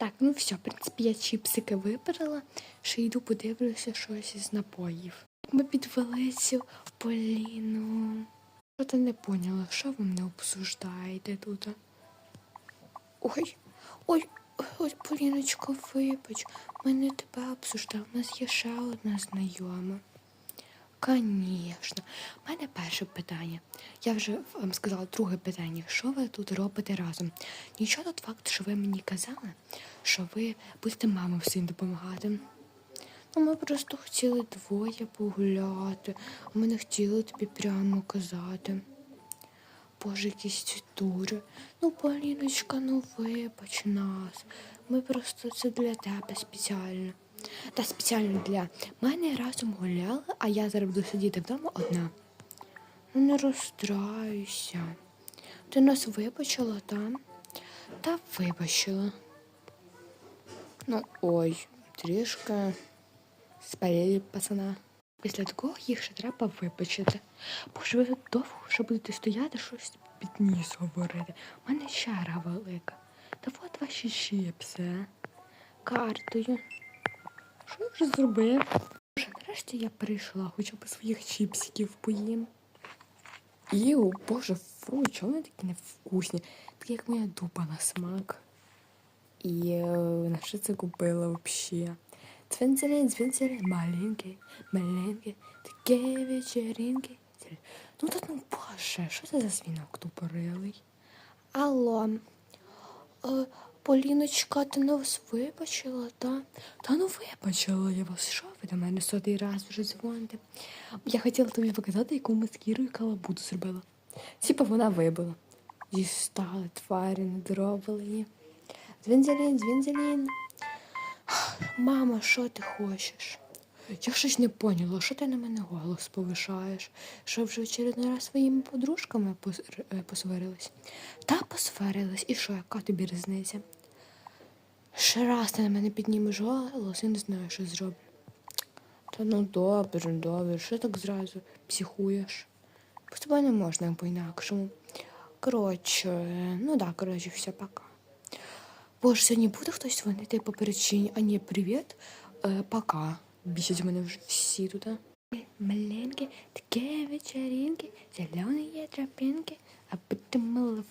Так, ну все, в принципі, я чіпсики вибрала, ще йду подивлюся щось із напоїв. Ми підвели цю Поліну. Що ти не поняла, що ви мене обсуждаєте тут? Ой, ой, ой, Поліночко, вибач, ми не тебе обсуждаємо, у нас є ще одна знайома. Конечно. У мене перше питання. Я вже вам сказала друге питання. Що ви тут робите разом? Нічого тут факт, що ви мені казали, що ви будете мамі всім допомагати. Ну, ми просто хотіли двоє погуляти, ми не хотіли тобі прямо казати. Боже, якісь ці дури. Ну, Поліночка, ну вибач нас. Ми просто це для тебе спеціально. Та спеціально для мене разом гуляли, а я зараз буду сидіти вдома одна. Ну, не розстраюйся. Ти нас вибачила, та? Та вибачила. Ну, ой, трішки спалили пацана. Після такого їх ще треба вибачити. Боже, ви довго ще будете стояти, щось під ніс говорити. У мене чара велика. Та от ваші чіпси. Картою. Я вже зробив? Нарешті я прийшла, хоча б своїх чіпсиків поїм. Іу, боже, фу, чого вони такі невкусні? Такі, як моя дупа на смак. І е, на що це купила взагалі? Цвинцелин, цвинцелин, маленький, маленький, такі вечеринки. Ну та ну боже, що це за свінок тупорилий? Алло, е, Поліночка, ти нас вибачила, та? Та ну вибачила я вас. Що ви до мене сотий раз вже дзвоните? Я хотіла тобі показати, яку маскіру і калабуду зробила. Типа вона вибила. Дістали тварі її. Дзвінзелін, дзвінзелін. Мама, що ти хочеш? Я щось не поняла, що ти на мене голос повишаєш? Що вже очередний раз своїми подружками е, посварилась? Та посварилась, і що, яка тобі різниця? Ще раз ти на мене піднімеш голос і не знаю, що зроблю. Та ну добре, добре, що так зразу психуєш? З тобою не можна по-інакшому. Коротше, ну да, коротше, все, пока. Боже, сьогодні буде хтось дзвонити по причині, а ні, привіт, е, пока. Бісять мене вже всі тут. Маленькі, такі вечеринки, зелені є тропінки, а потім ми